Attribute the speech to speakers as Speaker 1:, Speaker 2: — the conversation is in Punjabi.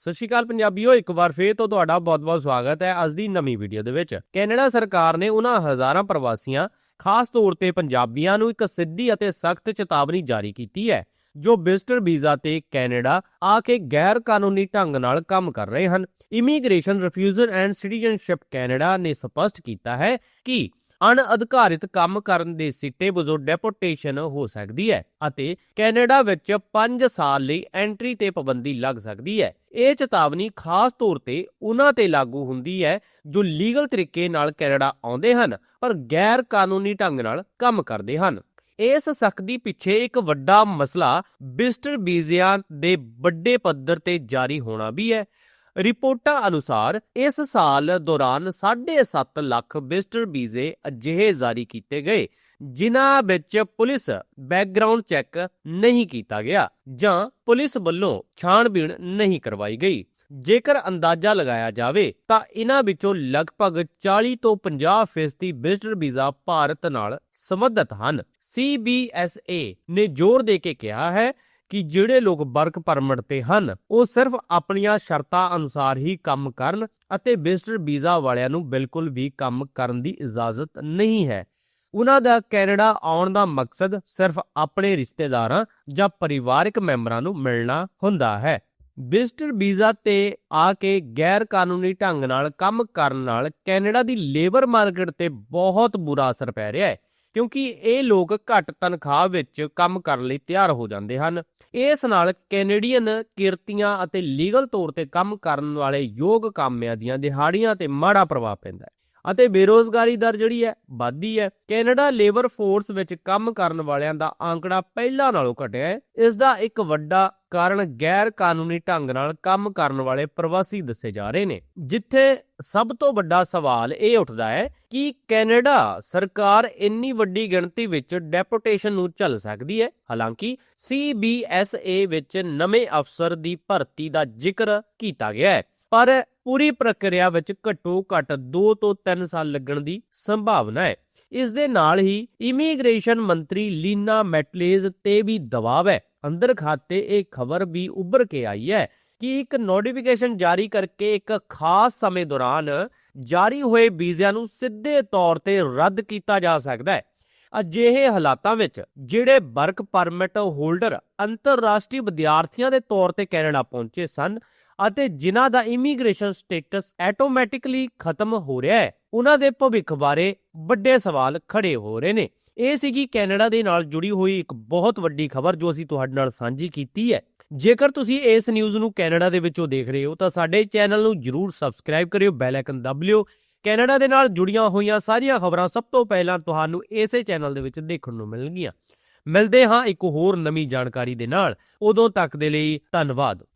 Speaker 1: ਸਤਿ ਸ਼੍ਰੀ ਅਕਾਲ ਪੰਜਾਬੀਓ, ਇੱਕ ਵਾਰ ਫੇਰ ਤੋਂ ਤੁਹਾਡਾ ਬਹੁਤ-ਬਹੁਤ ਸਵਾਗਤ ਹੈ ਅੱਜ ਦੀ ਨਵੀਂ ਵੀਡੀਓ ਦੇ ਵਿੱਚ। ਕੈਨੇਡਾ ਸਰਕਾਰ ਨੇ ਉਹਨਾਂ ਹਜ਼ਾਰਾਂ ਪ੍ਰਵਾਸੀਆਂ, ਖਾਸ ਤੌਰ ਤੇ ਪੰਜਾਬੀਆਂ ਨੂੰ ਇੱਕ ਸਿੱਧੀ ਅਤੇ ਸਖਤ ਚੇਤਾਵਨੀ ਜਾਰੀ ਕੀਤੀ ਹੈ, ਜੋ ਵਿਜ਼ਟਰ ਵੀਜ਼ਾ ਤੇ ਕੈਨੇਡਾ ਆ ਕੇ ਗੈਰ ਕਾਨੂੰਨੀ ਢੰਗ ਨਾਲ ਕੰਮ ਕਰ ਰਹੇ ਹਨ। Immigration refusal and citizenship Canada ਨੇ ਸਪਸ਼ਟ ਕੀਤਾ ਹੈ ਕਿ ਅਣਅਧਿਕਾਰਿਤ ਕੰਮ ਕਰਨ ਦੇ ਸਿੱਟੇ ਵਜੋਂ ਡੈਪੋਟੇਸ਼ਨ ਹੋ ਸਕਦੀ ਹੈ ਅਤੇ ਕੈਨੇਡਾ ਵਿੱਚ 5 ਸਾਲ ਲਈ ਐਂਟਰੀ ਤੇ ਪਾਬੰਦੀ ਲੱਗ ਸਕਦੀ ਹੈ। ਇਹ ਚੇਤਾਵਨੀ ਖਾਸ ਤੌਰ ਤੇ ਉਹਨਾਂ ਤੇ ਲਾਗੂ ਹੁੰਦੀ ਹੈ ਜੋ ਲੀਗਲ ਤਰੀਕੇ ਨਾਲ ਕੈਨੇਡਾ ਆਉਂਦੇ ਹਨ ਪਰ ਗੈਰ ਕਾਨੂੰਨੀ ਢੰਗ ਨਾਲ ਕੰਮ ਕਰਦੇ ਹਨ। ਇਸ ਸਖਤੀ ਪਿੱਛੇ ਇੱਕ ਵੱਡਾ ਮਸਲਾ ਬਿਸਟਰ ਬੀਜਿਆਂ ਦੇ ਵੱਡੇ ਪੱਧਰ ਤੇ ਜਾਰੀ ਹੋਣਾ ਵੀ ਹੈ। ਰਿਪੋਰਟਾਂ ਅਨੁਸਾਰ ਇਸ ਸਾਲ ਦੌਰਾਨ 7.5 ਲੱਖ ਵਿਜ਼ਟਰ ਵੀਜ਼ੇ ਅਜਿਹੇ ਜਾਰੀ ਕੀਤੇ ਗਏ, ਜਿਨ੍ਹਾਂ ਵਿੱਚ ਪੁਲਿਸ ਬੈਕਗ੍ਰਾਉਂਡ ਚੈੱਕ ਨਹੀਂ ਕੀਤਾ ਗਿਆ ਜਾਂ ਪੁਲਿਸ ਵੱਲੋਂ ਛਾਣਬੀਣ ਨਹੀਂ ਕਰਵਾਈ ਗਈ। ਜੇਕਰ ਅੰਦਾਜ਼ਾ ਲਗਾਇਆ ਜਾਵੇ ਤਾਂ ਇਹਨਾਂ ਵਿੱਚੋਂ ਲਗਭਗ 40 ਤੋਂ 50% ਫੀਸਦੀ ਵਿਜ਼ਟਰ ਵੀਜ਼ਾ ਭਾਰਤ ਨਾਲ ਸੰਬੰਧਿਤ ਹਨ। CBSA ਨੇ ਜ਼ੋਰ ਦੇ ਕੇ ਕਿਹਾ ਹੈ ਕਿ ਜਿਹੜੇ ਲੋਕ ਵਰਕ ਪਰਮਿਟ ਤੇ ਹਨ, ਉਹ ਸਿਰਫ ਆਪਣੀਆਂ ਸ਼ਰਤਾਂ ਅਨੁਸਾਰ ਹੀ ਕੰਮ ਕਰਨ ਅਤੇ ਵਿਜ਼ਟਰ ਵੀਜ਼ਾ ਵਾਲਿਆਂ ਨੂੰ ਬਿਲਕੁਲ ਵੀ ਕੰਮ ਕਰਨ ਦੀ ਇਜਾਜ਼ਤ ਨਹੀਂ ਹੈ। ਉਹਨਾਂ ਦਾ ਕੈਨੇਡਾ ਆਉਣ ਦਾ ਮਕਸਦ ਸਿਰਫ ਆਪਣੇ ਰਿਸ਼ਤੇਦਾਰਾਂ ਜਾਂ ਪਰਿਵਾਰਕ ਮੈਂਬਰਾਂ ਨੂੰ ਮਿਲਣਾ ਹੁੰਦਾ ਹੈ। ਵਿਜ਼ਟਰ ਵੀਜ਼ਾ ਤੇ ਆ ਕੇ ਗੈਰ ਕਾਨੂੰਨੀ ਢੰਗ ਨਾਲ ਕੰਮ ਕਰਨ ਨਾਲ ਕੈਨੇਡਾ ਦੀ ਲੇਬਰ ਮਾਰਕੀਟ ਤੇ ਬਹੁਤ ਬੁਰਾ ਅਸਰ ਪੈ ਰਿਹਾ ਹੈ, ਕਿਉਂਕਿ ਇਹ ਲੋਕ ਘੱਟ ਤਨਖਾਹ ਵਿੱਚ ਕੰਮ ਕਰਨ ਲਈ ਤਿਆਰ ਹੋ ਜਾਂਦੇ ਹਨ। ਇਸ ਨਾਲ ਕੈਨੇਡੀਅਨ ਕਿਰਤੀਆਂ ਅਤੇ ਲੀਗਲ ਤੌਰ ਤੇ ਕੰਮ ਕਰਨ ਵਾਲੇ ਯੋਗ ਕਾਮਿਆਂ ਦੀਆਂ ਦਿਹਾੜੀਆਂ ਤੇ ਮਾੜਾ ਪ੍ਰਭਾਵ ਪੈਂਦਾ ਹੈ ਅਤੇ ਬੇਰੋਜ਼ਗਾਰੀ ਦਰ ਜਿਹੜੀ ਹੈ ਵੱਧਦੀ ਹੈ। ਕੈਨੇਡਾ ਲੇਬਰ ਫੋਰਸ ਵਿੱਚ ਕੰਮ ਕਰਨ ਵਾਲਿਆਂ ਦਾ ਆંકੜਾ ਪਹਿਲਾਂ ਨਾਲੋਂ ਘਟਿਆ ਹੈ। ਇਸ ਦਾ ਇੱਕ ਵੱਡਾ ਕਾਰਨ ਗੈਰ ਕਾਨੂੰਨੀ ਢੰਗ ਨਾਲ ਕੰਮ ਕਰਨ ਵਾਲੇ ਪ੍ਰਵਾਸੀ ਦੱਸੇ ਜਾ ਰਹੇ ਨੇ। ਜਿੱਥੇ ਸਭ ਤੋਂ ਵੱਡਾ ਸਵਾਲ ਇਹ ਉੱਠਦਾ ਹੈ ਕਿ ਕੈਨੇਡਾ ਸਰਕਾਰ ਇੰਨੀ ਵੱਡੀ ਗਿਣਤੀ ਵਿੱਚ ਡੈਪੂਟੇਸ਼ਨ ਨੂੰ ਝੱਲ ਸਕਦੀ ਹੈ। ਹਾਲਾਂਕਿ CBSA ਵਿੱਚ ਨਵੇਂ ਅਫਸਰ ਦੀ ਭਰਤੀ ਦਾ ਜ਼ਿਕਰ ਕੀਤਾ ਗਿਆ ਹੈ, ਪਰ ਪੂਰੀ ਪ੍ਰਕਿਰਿਆ ਵਿੱਚ ਘੱਟੋ ਘੱਟ 2 ਤੋਂ 3 ਸਾਲ ਲੱਗਣ ਦੀ ਸੰਭਾਵਨਾ ਹੈ। ਇਸ ਦੇ ਨਾਲ ਹੀ ਇਮੀਗ੍ਰੇਸ਼ਨ ਮੰਤਰੀ ਲੀਨਾ ਮੈਟਲੇਜ਼ ਤੇ ਵੀ ਦਬਾਅ ਹੈ। ਅੰਦਰ ਖਾਤੇ ਇਹ ਖਬਰ ਵੀ ਉੱਭਰ ਕੇ ਆਈ ਹੈ ਕਿ ਇੱਕ ਨੋਟੀਫਿਕੇਸ਼ਨ ਜਾਰੀ ਕਰਕੇ ਇੱਕ ਖਾਸ ਸਮੇਂ ਦੌਰਾਨ ਜਾਰੀ ਹੋਏ ਵੀਜ਼ਿਆਂ ਨੂੰ ਸਿੱਧੇ ਤੌਰ ਤੇ ਰੱਦ ਕੀਤਾ ਜਾ ਸਕਦਾ ਹੈ। ਅਜਿਹੇ ਹਾਲਾਤਾਂ ਵਿੱਚ ਜਿਹੜੇ ਵਰਕ ਪਰਮਿਟ ਹੋਲਡਰ ਅੰਤਰਰਾਸ਼ਟਰੀ ਵਿਦਿਆਰਥੀਆਂ ਦੇ ਤੌਰ ਤੇ ਕੈਨੇਡਾ ਪਹੁੰਚੇ ਸਨ ਅਤੇ ਜਿਨ੍ਹਾਂ ਦਾ ਇਮੀਗ੍ਰੇਸ਼ਨ ਸਟੇਟਸ ਆਟੋਮੈਟਿਕਲੀ ਖਤਮ ਹੋ ਰਿਹਾ ਹੈ, ਉਹਨਾਂ ਦੇ ਭਵਿੱਖ ਬਾਰੇ ਵੱਡੇ ਸਵਾਲ ਖੜੇ ਹੋ ਰਹੇ ਨੇ। ਇਹ ਸੀਗੀ ਕੈਨੇਡਾ ਦੇ ਨਾਲ ਜੁੜੀ ਹੋਈ ਇੱਕ ਬਹੁਤ ਵੱਡੀ ਖਬਰ ਜੋ ਅਸੀਂ ਤੁਹਾਡੇ ਨਾਲ ਸਾਂਝੀ ਕੀਤੀ ਹੈ। ਜੇਕਰ ਤੁਸੀਂ ਇਸ ਨਿਊਜ਼ ਨੂੰ ਕੈਨੇਡਾ ਦੇ ਵਿੱਚੋਂ ਦੇਖ ਰਹੇ ਹੋ, ਤਾਂ ਸਾਡੇ ਚੈਨਲ ਨੂੰ ਜਰੂਰ ਸਬਸਕ੍ਰਾਈਬ ਕਰਿਓ ਬੈਲ ਆਈਕਨ ਦਬ ਲਿਓ। ਕੈਨੇਡਾ ਦੇ ਨਾਲ ਜੁੜੀਆਂ ਹੋਈਆਂ ਸਾਰੀਆਂ ਖਬਰਾਂ ਸਭ ਤੋਂ ਪਹਿਲਾਂ ਤੁਹਾਨੂੰ ਇਸੇ ਚੈਨਲ ਦੇ ਵਿੱਚ ਦੇਖਣ ਨੂੰ ਮਿਲਣਗੀਆਂ। ਮਿਲਦੇ ਹਾਂ ਇੱਕ ਹੋਰ ਨਵੀਂ ਜਾਣਕਾਰੀ ਦੇ ਨਾਲ। ਉਦੋਂ ਤੱਕ ਦੇ ਲਈ ਧੰਨਵਾਦ।